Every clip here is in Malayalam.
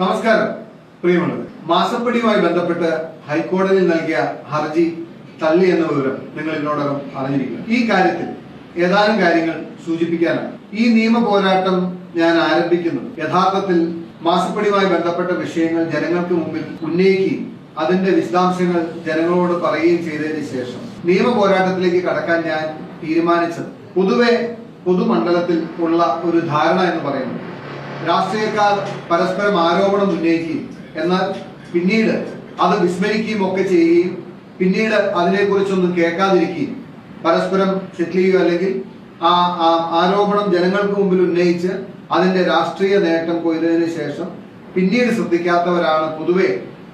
നമസ്കാരം. പ്രിയമുള്ളത് മാസപ്പടിയുമായി ബന്ധപ്പെട്ട് ഹൈക്കോടതിയിൽ നൽകിയ ഹർജി തള്ളി എന്ന വിവരം നിങ്ങൾ ഇതിനോടകം അറിഞ്ഞിരിക്കുന്നു ഈ കാര്യത്തിൽ ഏതാനും കാര്യങ്ങൾ സൂചിപ്പിക്കാനാണ്. ഈ നിയമ പോരാട്ടം ഞാൻ ആരംഭിക്കുന്നത്. യഥാർത്ഥത്തിൽ മാസപ്പടിയുമായി ബന്ധപ്പെട്ട വിഷയങ്ങൾ ജനങ്ങൾക്ക് മുമ്പിൽ ഉന്നയിക്കുകയും അതിന്റെ വിശദാംശങ്ങൾ ജനങ്ങളോട് പറയുകയും ചെയ്തതിന് ശേഷം നിയമ പോരാട്ടത്തിലേക്ക് കടക്കാൻ ഞാൻ തീരുമാനിച്ചത് പൊതുവെ പൊതുമണ്ഡലത്തിൽ ഉള്ള ഒരു ധാരണ എന്ന് പറയുന്നത് രാഷ്ട്രീയക്കാർ പരസ്പരം ആരോപണം ഉന്നയിക്കുകയും എന്നാൽ പിന്നീട് അത് വിസ്മരിക്കുകയും ഒക്കെ ചെയ്യുകയും പിന്നീട് അതിനെക്കുറിച്ചൊന്നും കേൾക്കാതിരിക്കുകയും പരസ്പരം സെറ്റിൽ ചെയ്യുക അല്ലെങ്കിൽ ആ ആരോപണം ജനങ്ങൾക്ക് മുമ്പിൽ ഉന്നയിച്ച് അതിന്റെ രാഷ്ട്രീയ നേട്ടം കൊയ്തതിനു ശേഷം പിന്നീട് ശ്രദ്ധിക്കാത്തവരാണ് പൊതുവെ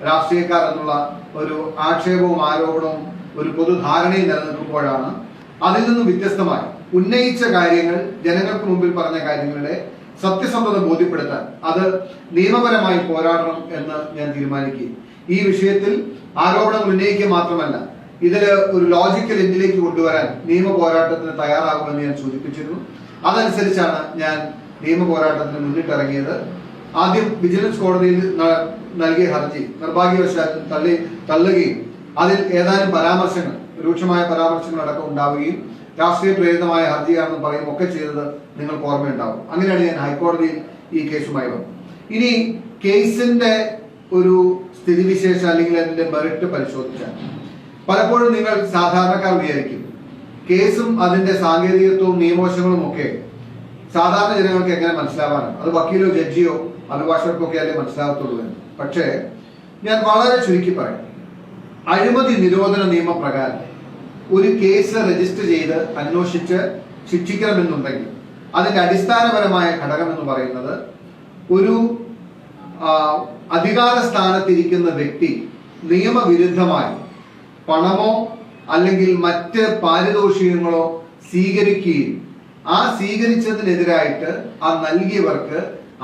രാഷ്ട്രീയക്കാർ എന്നുള്ള ഒരു ആക്ഷേപവും ആരോപണവും ഒരു പൊതുധാരണയും നിലനിൽക്കുമ്പോഴാണ് അതിൽ നിന്നും വ്യത്യസ്തമായി ഉന്നയിച്ച കാര്യങ്ങൾ ജനങ്ങൾക്ക് മുമ്പിൽ പറഞ്ഞ കാര്യങ്ങളുടെ സത്യസന്ധത ബോധ്യപ്പെടുത്താൻ അത് നിയമപരമായി പോരാടണം എന്ന് ഞാൻ തീരുമാനിക്കുകയും. ഈ വിഷയത്തിൽ ആരോപണങ്ങൾ ഉന്നയിക്കുക മാത്രമല്ല ഇതിൽ ഒരു ലോജിക്കൽ എന്തിലേക്ക് കൊണ്ടുവരാൻ നിയമ പോരാട്ടത്തിന് തയ്യാറാകുമെന്ന് ഞാൻ സൂചിപ്പിച്ചിരുന്നു. അതനുസരിച്ചാണ് ഞാൻ നിയമ പോരാട്ടത്തിന് മുന്നിട്ടിറങ്ങിയത്. ആദ്യം വിജിലൻസ് കോടതിയിൽ നൽകിയ ഹർജി നിർഭാഗ്യവശാൽ തള്ളി തള്ളുകയും അതിൽ ഏതാനും പരാമർശങ്ങൾ രൂക്ഷമായ പരാമർശങ്ങൾ അടക്കം ഉണ്ടാവുകയും രാഷ്ട്രീയ പ്രേരിതമായ ഹർജിയാണെന്ന് പറയും ഒക്കെ ചെയ്തത് നിങ്ങൾക്ക് ഓർമ്മയുണ്ടാവും അങ്ങനെയാണ് ഞാൻ ഹൈക്കോടതിയിൽ ഈ കേസുമായി വന്നത്. ഇനി കേസിന്റെ ഒരു സ്ഥിതിവിശേഷം അല്ലെങ്കിൽ അതിന്റെ മെറിറ്റ് പരിശോധിച്ചാൽ പലപ്പോഴും നിങ്ങൾ സാധാരണക്കാർ വിചാരിക്കും കേസും അതിന്റെ സാങ്കേതികത്വവും നിയമവശങ്ങളും ഒക്കെ സാധാരണ ജനങ്ങൾക്ക് എങ്ങനെ മനസ്സിലാവാനും അത് വക്കീലോ ജഡ്ജിയോ അഭിഭാഷകർക്കൊക്കെ അല്ലേ മനസ്സിലാകത്തുള്ളൂ പക്ഷേ ഞാൻ വളരെ ചുരുക്കി പറയാം. അഴിമതി നിരോധന നിയമപ്രകാരം ഒരു കേസ് രജിസ്റ്റർ ചെയ്ത് അന്വേഷിച്ച് ശിക്ഷിക്കണമെന്നുണ്ടെങ്കിൽ അതിന്റെ അടിസ്ഥാനപരമായ ഘടകം എന്ന് പറയുന്നത് ഒരു അധികാര സ്ഥാനത്തിരിക്കുന്ന വ്യക്തി നിയമവിരുദ്ധമായി പണമോ അല്ലെങ്കിൽ മറ്റ് പാരിതോഷികങ്ങളോ സ്വീകരിക്കുകയും ആ സ്വീകരിച്ചതിനെതിരായിട്ട് ആ നൽകിയവർക്ക്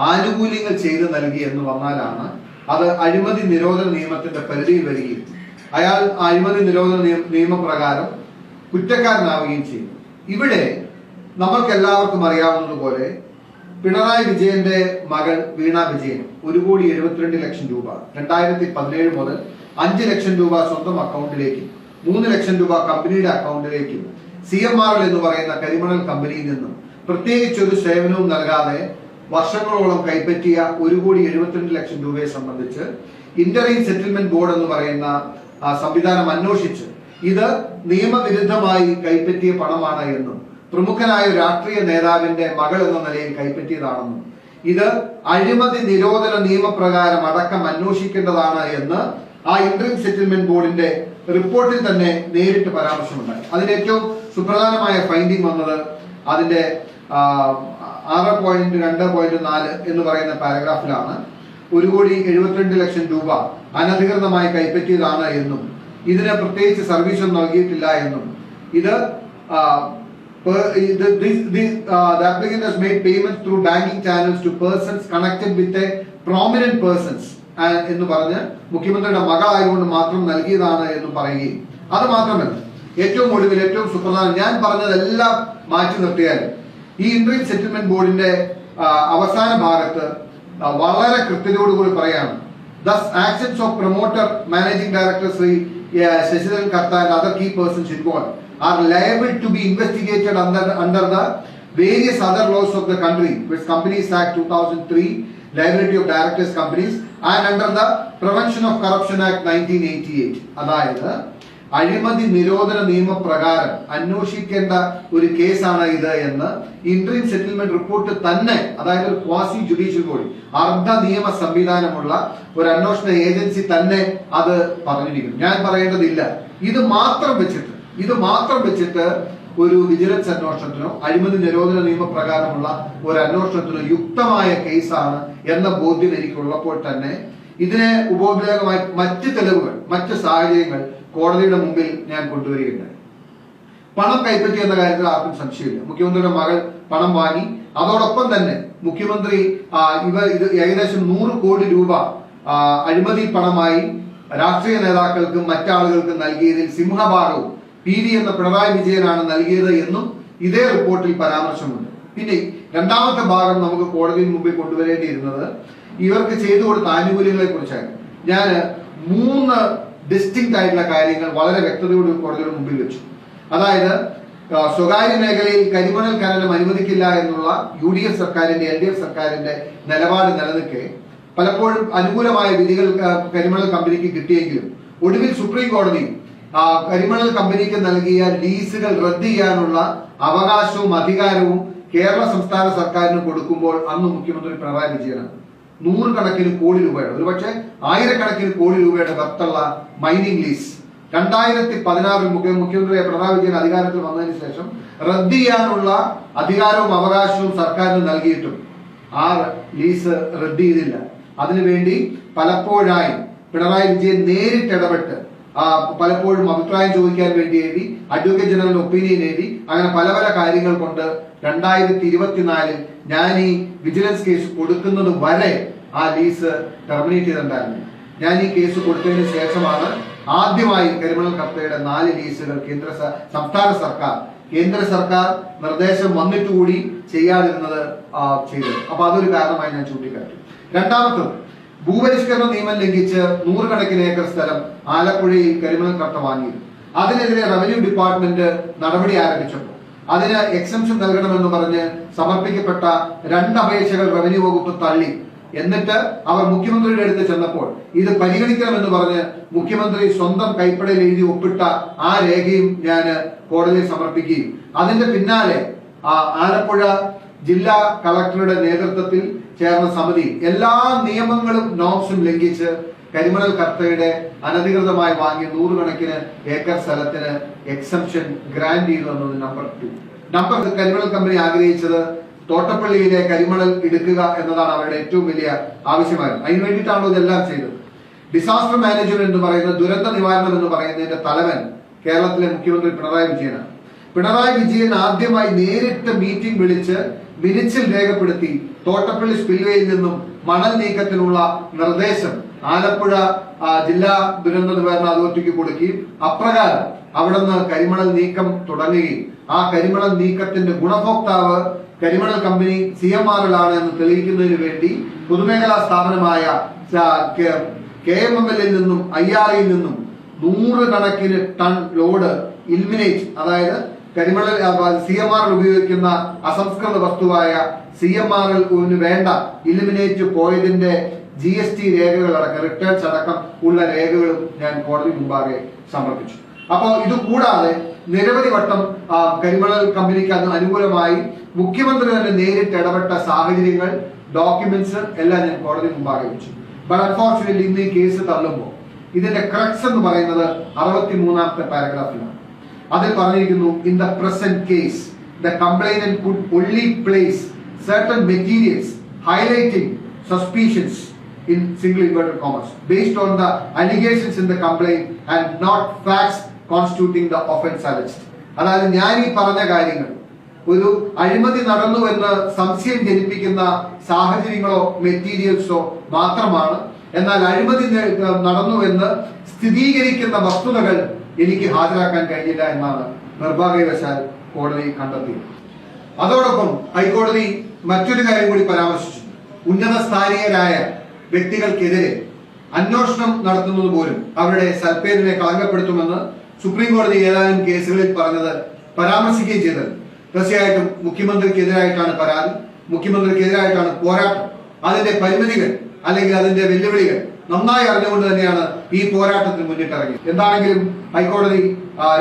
ആനുകൂല്യങ്ങൾ ചെയ്ത് നൽകി എന്ന് വന്നാലാണ് അത് അഴിമതി നിരോധന നിയമത്തിന്റെ പരിധിയിൽ വരികയും അയാൾ അഴിമതി നിരോധന നിയമപ്രകാരം കുറ്റക്കാരനാവുകയും ചെയ്യും ഇവിടെ നമ്മൾക്ക് എല്ലാവർക്കും അറിയാവുന്നതുപോലെ പിണറായി വിജയന്റെ മകൾ വീണ വിജയൻ ഒരു കോടി എഴുപത്തിരണ്ട് ലക്ഷം രൂപ രണ്ടായിരത്തി പതിനേഴ് മുതൽ അഞ്ച് ലക്ഷം രൂപ സ്വന്തം അക്കൗണ്ടിലേക്കും മൂന്ന് ലക്ഷം രൂപ കമ്പനിയുടെ അക്കൗണ്ടിലേക്കും സി എം ആർ എന്ന് പറയുന്ന കരിമണൽ കമ്പനിയിൽ നിന്നും പ്രത്യേകിച്ച് ഒരു സേവനവും നൽകാതെ വർഷങ്ങളോളം കൈപ്പറ്റിയ ഒരു കോടി എഴുപത്തിരണ്ട് ലക്ഷം രൂപയെ സംബന്ധിച്ച് ഇന്റർ സെറ്റിൽമെന്റ് ബോർഡ് എന്ന് പറയുന്ന സംവിധാനം അന്വേഷിച്ച് ഇത് നിയമവിരുദ്ധമായി കൈപ്പറ്റിയ പണമാണ് എന്നും പ്രമുഖനായ രാഷ്ട്രീയ നേതാവിന്റെ മകൾ എന്ന നിലയിൽ കൈപ്പറ്റിയതാണെന്നും ഇത് അഴിമതി നിരോധന നിയമപ്രകാരം അടക്കം അന്വേഷിക്കേണ്ടതാണ് എന്ന് ആ ഇന്ററിം സെറ്റിൽമെന്റ് ബോർഡിന്റെ റിപ്പോർട്ടിൽ തന്നെ നേരിട്ട് പരാമർശമുണ്ടായി. അതിന് ഏറ്റവും സുപ്രധാനമായ ഫൈൻഡിംഗ് വന്നത് അതിന്റെ ആറ് പോയിന്റ് രണ്ട് പോയിന്റ് നാല് എന്ന് പറയുന്ന പാരഗ്രാഫിലാണ് ഒരു കോടി എഴുപത്തിരണ്ട് ലക്ഷം രൂപ അനധികൃതമായി കൈപ്പറ്റിയതാണ് എന്നും ഇതിന് പ്രത്യേകിച്ച് സർവീസ് നൽകിയിട്ടില്ല എന്നും. ഇത് the, this, this, the applicant has made payments through banking channels to persons connected with a prominent persons എന്ന് പറഞ്ഞ് മുഖ്യമന്ത്രിയുടെ മകളായതുകൊണ്ട് മാത്രം നൽകിയതാണ് എന്ന് പറയുകയും. അത് മാത്രമല്ല ഏറ്റവും ഒടുവിൽ ഏറ്റവും സുപ്രധാനം ഞാൻ പറഞ്ഞതെല്ലാം മാറ്റി നിർത്തിയാലും ഈ ഇന്ത്യൻ സെറ്റിൽമെന്റ് ബോർഡിന്റെ അവസാന ഭാഗത്ത് വളരെ കൃത്യതയോടുകൂടി പറയാണ് thus actions of promoter managing director Shri uh, Sasidharan Kartha and other key persons involved are liable to be investigated under under the various other laws of the country, which Companies Act 2003, Liability of Directors Companies, and under the Prevention of Corruption Act 1988. അതായത് അഴിമതി നിരോധന നിയമപ്രകാരം അന്വേഷിക്കേണ്ട ഒരു കേസാണ് ഇത് എന്ന് ഇന്റർം സെറ്റിൽമെന്റ് റിപ്പോർട്ട് തന്നെ അതായത് ഒരു ക്വാസി ജുഡീഷ്യൽ ബോഡി അർദ്ധ നിയമ സംവിധാനമുള്ള ഒരു അന്വേഷണ ഏജൻസി തന്നെ അത് പറഞ്ഞിരിക്കുന്നു. ഞാൻ പറയേണ്ടതില്ല. ഇത് മാത്രം വെച്ചിട്ട് ഇത് മാത്രം വെച്ചിട്ട് ഒരു വിജിലൻസ് അന്വേഷണത്തിനോ അഴിമതി നിരോധന നിയമപ്രകാരമുള്ള ഒരു അന്വേഷണത്തിനോ യുക്തമായ കേസാണ് എന്ന ബോധ്യം എനിക്കുള്ളപ്പോൾ തന്നെ ഇതിനെ ഉപോത്ബലകമായി മറ്റ് തെളിവുകൾ മറ്റ് സാഹചര്യങ്ങൾ കോടതിയുടെ മുമ്പിൽ ഞാൻ കൊണ്ടുവരികയുണ്ടായി പണം കൈപ്പറ്റി എന്ന കാര്യത്തിൽ ആർക്കും സംശയമില്ല. മുഖ്യമന്ത്രിയുടെ മകൾ പണം വാങ്ങി അതോടൊപ്പം തന്നെ മുഖ്യമന്ത്രി ഇവർ ഇത് ഏകദേശം നൂറ് കോടി രൂപ അഴിമതി പണമായി രാഷ്ട്രീയ നേതാക്കൾക്കും മറ്റാളുകൾക്കും നൽകിയതിൽ സിംഹഭാഗവും പി വി എന്ന പിണറായി വിജയനാണ് നൽകിയത് എന്നും ഇതേ റിപ്പോർട്ടിൽ പരാമർശമുണ്ട്. പിന്നെ രണ്ടാമത്തെ ഭാഗം നമുക്ക് കോടതിയിൽ മുമ്പിൽ കൊണ്ടുവരേണ്ടിയിരുന്നത് ഇവർക്ക് ചെയ്തു കൊടുത്ത ആനുകൂല്യങ്ങളെ കുറിച്ചാണ് ഞാൻ മൂന്ന് ഡിസ്റ്റിങ്ക്റ്റ് ആയിട്ടുള്ള കാര്യങ്ങൾ വളരെ വ്യക്തതയോട് കോടതിയുടെ മുമ്പിൽ വെച്ചു. അതായത് സ്വകാര്യ മേഖലയിൽ കരിമണൽ ഖനനം അനുവദിക്കില്ല എന്നുള്ള യു ഡി എഫ് സർക്കാരിന്റെ എൽ ഡി എഫ് സർക്കാരിന്റെ നിലപാട് നിലനിൽക്കെ പലപ്പോഴും അനുകൂലമായ വിധികൾ കരിമണൽ കമ്പനിക്ക് കിട്ടിയെങ്കിലും ഒടുവിൽ സുപ്രീം കോടതി കരിമണൽ കമ്പനിക്ക് നൽകിയ ലീസുകൾ റദ്ദ് ചെയ്യാനുള്ള അവകാശവും അധികാരവും കേരള സംസ്ഥാന സർക്കാരിന് കൊടുക്കുമ്പോൾ അന്ന് മുഖ്യമന്ത്രി പിണറായി വിജയനാണ്. നൂറുകണക്കിന് കോടി രൂപയുടെ ഒരുപക്ഷെ ആയിരക്കണക്കിന് കോടി രൂപയുടെ വർത്തുള്ള മൈനിങ് ലീസ് രണ്ടായിരത്തി പതിനാറിൽ മുഖ്യ മുഖ്യമന്ത്രി പിണറായി വിജയൻ അധികാരത്തിൽ വന്നതിന് ശേഷം റദ്ദ് ചെയ്യാനുള്ള അധികാരവും അവകാശവും സർക്കാരിന് നൽകിയിട്ടും ആ ലീസ് റദ്ദ് ചെയ്തില്ല. അതിനുവേണ്ടി പലപ്പോഴായി പിണറായി വിജയൻ നേരിട്ട് ഇടപെട്ട് പലപ്പോഴും അഭിപ്രായം ചോദിക്കാൻ വേണ്ടി എഴുതി അഡ്വക്കേറ്റ് ജനറൽ ഒപ്പീനിയൻ എഴുതി അങ്ങനെ പല പല കാര്യങ്ങൾ കൊണ്ട് രണ്ടായിരത്തി ഇരുപത്തിനാലിൽ ഞാൻ ഈ വിജിലൻസ് കേസ് കൊടുക്കുന്നത് വരെ ആ ലീസ് ടെർമിനേറ്റ് ചെയ്തിട്ടുണ്ടായിരുന്നു. ഞാൻ ഈ കേസ് കൊടുത്തതിന് ശേഷമാണ് ആദ്യമായി കരിമണൽ കപ്പയുടെ നാല് ലീസുകൾ കേന്ദ്ര സംസ്ഥാന സർക്കാർ കേന്ദ്ര സർക്കാർ നിർദ്ദേശം വന്നിട്ടുകൂടി ചെയ്യാതിരുന്നത് ആ, ചെയ്തത്. അപ്പൊ അതൊരു കാരണമായി ഞാൻ ചൂണ്ടിക്കാട്ടി. രണ്ടാമത്തത് ഭൂപരിഷ്കരണ നിയമം ലംഘിച്ച് നൂറുകണക്കിന് ഏക്കർ സ്ഥലം ആലപ്പുഴയിൽ കരിമണൽ കട്ട വാങ്ങിയിരുന്നു. അതിനെതിരെ റവന്യൂ ഡിപ്പാർട്ട്മെന്റ് നടപടി ആരംഭിച്ചപ്പോൾ അതിന് എക്സംഷൻ നൽകണമെന്ന് പറഞ്ഞ് സമർപ്പിക്കപ്പെട്ട രണ്ട് അപേക്ഷകൾ റവന്യൂ വകുപ്പ് തള്ളി. എന്നിട്ട് അവർ മുഖ്യമന്ത്രിയുടെ അടുത്ത് ചെന്നപ്പോൾ ഇത് പരിഗണിക്കണമെന്ന് പറഞ്ഞ് മുഖ്യമന്ത്രി സ്വന്തം കൈപ്പടയിൽ എഴുതി ഒപ്പിട്ട ആ രേഖയും ഞാൻ കോടതിയിൽ സമർപ്പിക്കുകയും. അതിന്റെ പിന്നാലെ ആലപ്പുഴ ജില്ലാ കളക്ടറുടെ നേതൃത്വത്തിൽ ചേർന്ന സമിതി എല്ലാ നിയമങ്ങളും നോംസും ലംഘിച്ച് കരിമണൽ കർത്തയുടെ അനധികൃതമായി വാങ്ങിയ നൂറുകണക്കിന് ഏക്കർ സ്ഥലത്തിന് എക്സംഷൻ ഗ്രാന്റ് ചെയ്തു എന്നത് നമ്പർ ടു നമ്പർ കരിമണൽ കമ്പനി ആഗ്രഹിച്ചത് തോട്ടപ്പള്ളിയിലെ കരിമണൽ എടുക്കുക എന്നതാണ് അവരുടെ ഏറ്റവും വലിയ ആവശ്യമായിരുന്നു അതിന് വേണ്ടിയിട്ടാണല്ലോ ഇതെല്ലാം ചെയ്തത്? ഡിസാസ്റ്റർ മാനേജ്മെന്റ് എന്ന് പറയുന്ന ദുരന്ത നിവാരണം എന്ന് പറയുന്നതിന്റെ തലവൻ കേരളത്തിലെ മുഖ്യമന്ത്രി പിണറായി വിജയനാണ്. പിണറായി വിജയൻ ആദ്യമായി നേരിട്ട് മീറ്റിംഗ് വിളിച്ച് മിനിച്ചിൽ രേഖപ്പെടുത്തി തോട്ടപ്പള്ളി സ്പിൽവേയിൽ നിന്നും മണൽ നീക്കത്തിനുള്ള നിർദ്ദേശം ആലപ്പുഴ ജില്ലാ ദുരന്ത നിവാരണ അതോറിറ്റിക്ക് കൊടുക്കുകയും അപ്രകാരം അവിടുന്ന് കരിമണൽ നീക്കം തുടങ്ങുകയും ആ കരിമണൽ നീക്കത്തിന്റെ ഗുണഭോക്താവ് കരിമണൽ company C M R L ആണ് എന്ന് തെളിയിക്കുന്നതിന് വേണ്ടി പൊതുമേഖലാ സ്ഥാപനമായ കെ എം എം എല്ലിൽ നിന്നും ഐ ആർ നിന്നും നൂറുകണക്കിന് ടൺ ലോഡ് ഇൽമിനേറ്റ് അതായത് കരിമണൽ സി എം ആർ ഉപയോഗിക്കുന്ന അസംസ്കൃത വസ്തുവായ സി എം ആർ വേണ്ട ഇലിമിനേറ്റ് പോയതിന്റെ ജി എസ് ടി രേഖകൾ അടക്കം റിട്ടേൺസ് അടക്കം ഉള്ള രേഖകളും ഞാൻ കോടതി മുമ്പാകെ സമർപ്പിച്ചു. അപ്പോൾ ഇത് കൂടാതെ നിരവധി വട്ടം കരിമണൽ കമ്പനിക്ക് അന്ന് അനുകൂലമായി മുഖ്യമന്ത്രി തന്നെ നേരിട്ട് ഇടപെട്ട സാഹചര്യങ്ങൾ ഡോക്യുമെന്റ്സ് എല്ലാം ഞാൻ കോടതി മുമ്പാകെ വെച്ചു. ബട്ട് അൺഫോർച്ചുനേറ്റ്ലി ഇന്ന് ഈ കേസ് തള്ളുമ്പോൾ ഇതിന്റെ ക്രക്സ് എന്ന് പറയുന്നത് അറുപത്തി മൂന്നാമത്തെ പാരഗ്രാഫിലാണ് അതിൽ പറഞ്ഞിരിക്കുന്നു in the present case the complainant could only place certain materials highlighting suspicions in single inverted commas based on the allegations in the complaint and not facts constituting the offence alleged അതായത് ഞാൻ ഈ പറഞ്ഞ കാര്യങ്ങൾ ഒരു അഴിമതി നടന്നു എന്ന് സംശയം ജനിപ്പിക്കുന്ന സാഹചര്യങ്ങളോ മെറ്റീരിയൽസോ മാത്രമാണ്. എന്നാൽ അഴിമതി നടന്നു എന്ന് സ്ഥിരീകരിക്കുന്ന വസ്തുതകൾ എനിക്ക് ഹാജരാക്കാൻ കഴിഞ്ഞില്ല എന്നാണ് നിർഭാഗ്യവശാൽ കോടതി കണ്ടെത്തിയത്. അതോടൊപ്പം ഹൈക്കോടതി മറ്റൊരു കാര്യം കൂടി പരാമർശിച്ചു. ഉന്നത സ്ഥാനീയരായ വ്യക്തികൾക്കെതിരെ അന്വേഷണം നടത്തുന്നത് പോലും അവരുടെ സൽപ്പേരിനെ കളങ്കപ്പെടുത്തുമെന്ന് സുപ്രീം കോടതി ഏതാനും കേസുകളിൽ പറഞ്ഞത് പരാമർശിക്കുകയും ചെയ്തത്. തീർച്ചയായിട്ടും മുഖ്യമന്ത്രിക്കെതിരായിട്ടാണ് പരാതി മുഖ്യമന്ത്രിക്കെതിരായിട്ടാണ് പോരാട്ടം. അതിന്റെ പരിമിതികൾ അല്ലെങ്കിൽ അതിന്റെ വെല്ലുവിളികൾ നന്നായി അറിഞ്ഞുകൊണ്ട് തന്നെയാണ് ഈ പോരാട്ടത്തിന് മുന്നിട്ടിറങ്ങിയത്. എന്താണെങ്കിലും ഹൈക്കോടതി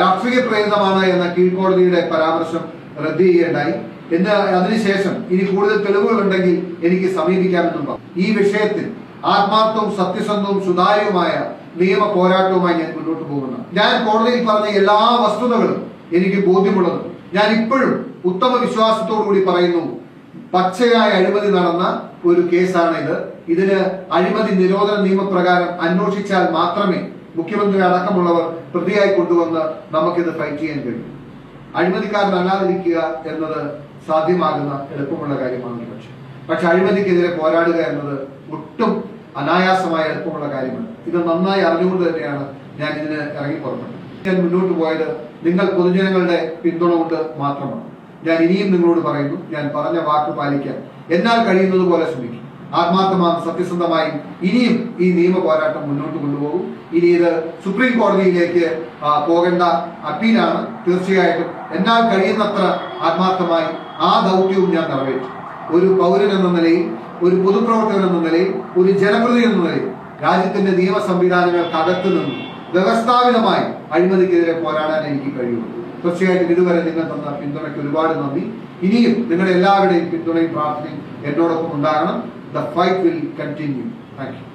രാഷ്ട്രീയ പ്രേരിതമാണ് എന്ന കീഴ്ക്കോടതിയുടെ പരാമർശം റദ്ദ് ചെയ്യേണ്ടായി എന്ന് അതിനുശേഷം ഇനി കൂടുതൽ തെളിവുകൾ ഉണ്ടെങ്കിൽ എനിക്ക് സമീപിക്കാമെന്നും പറഞ്ഞു. ഈ വിഷയത്തിൽ ആത്മാർത്ഥവും സത്യസന്ധവും സുതാര്യവുമായ നിയമ പോരാട്ടവുമായി ഞാൻ മുന്നോട്ട് പോകുന്നു. ഞാൻ കോടതിയിൽ പറഞ്ഞ എല്ലാ വസ്തുതകളും എനിക്ക് ബോധ്യമുള്ളത്. ഞാൻ ഇപ്പോഴും ഉത്തമ വിശ്വാസത്തോടു കൂടി പറയുന്നു പച്ചയായ അഴിമതി നടന്ന ഒരു കേസാണ് ഇത്. ഇതിന് അഴിമതി നിരോധന നിയമപ്രകാരം അന്വേഷിച്ചാൽ മാത്രമേ മുഖ്യമന്ത്രി അടക്കമുള്ളവർ പ്രതിയായി കൊണ്ടുവന്ന് നമുക്കിത് ഫൈറ്റ് ചെയ്യാൻ കഴിയും. അഴിമതിക്കാരനല്ലാതിരിക്കുക എന്നത് സാധ്യമാകുന്ന എളുപ്പമുള്ള കാര്യമാണ്. പക്ഷെ പക്ഷെ അഴിമതിക്കെതിരെ പോരാടുക എന്നത് ഒട്ടും അനായാസമായ എളുപ്പമുള്ള കാര്യമാണ് ഇത് നന്നായി അറിഞ്ഞുകൊണ്ട് തന്നെയാണ് ഞാൻ ഇതിന് ഇറങ്ങി പുറപ്പെട്ടത്. ഞാൻ മുന്നോട്ട് പോയത് നിങ്ങൾ പൊതുജനങ്ങളുടെ പിന്തുണ കൊണ്ട് മാത്രമാണ്. ഞാൻ ഇനിയും നിങ്ങളോട് പറയുന്നു ഞാൻ പറഞ്ഞ വാക്ക് പാലിക്കാൻ. എന്നാൽ കഴിയുന്നത് പോലെ ശ്രമിക്കും. ആത്മാർത്ഥമായും സത്യസന്ധമായും ഇനിയും ഈ നിയമ പോരാട്ടം മുന്നോട്ട് കൊണ്ടുപോകും. ഇനി ഇത് സുപ്രീം കോടതിയിലേക്ക് പോകേണ്ട അപ്പീലാണ്. തീർച്ചയായിട്ടും എന്നാൽ കഴിയുന്നത്ര ആത്മാർത്ഥമായി ആ ദൗത്യവും ഞാൻ നിറവേറ്റും. ഒരു പൗരൻ എന്ന നിലയിൽ ഒരു പൊതുപ്രവർത്തകൻ എന്ന നിലയിൽ ഒരു ജനപ്രതിനിധി എന്ന നിലയിൽ രാജ്യത്തിന്റെ നിയമ സംവിധാനങ്ങൾക്കകത്ത് നിന്ന് വ്യവസ്ഥാപിതമായി അഴിമതിക്കെതിരെ പോരാടാൻ എനിക്ക് കഴിയും തീർച്ചയായിട്ടും ഇതുവരെ നിങ്ങൾ തന്ന പിന്തുണയ്ക്ക് ഒരുപാട് നന്ദി. ഇനിയും നിങ്ങളുടെ എല്ലാവരുടെയും പിന്തുണയും പ്രാർത്ഥനയും എന്നോടൊപ്പം ഉണ്ടാകണം. The fight will continue thank you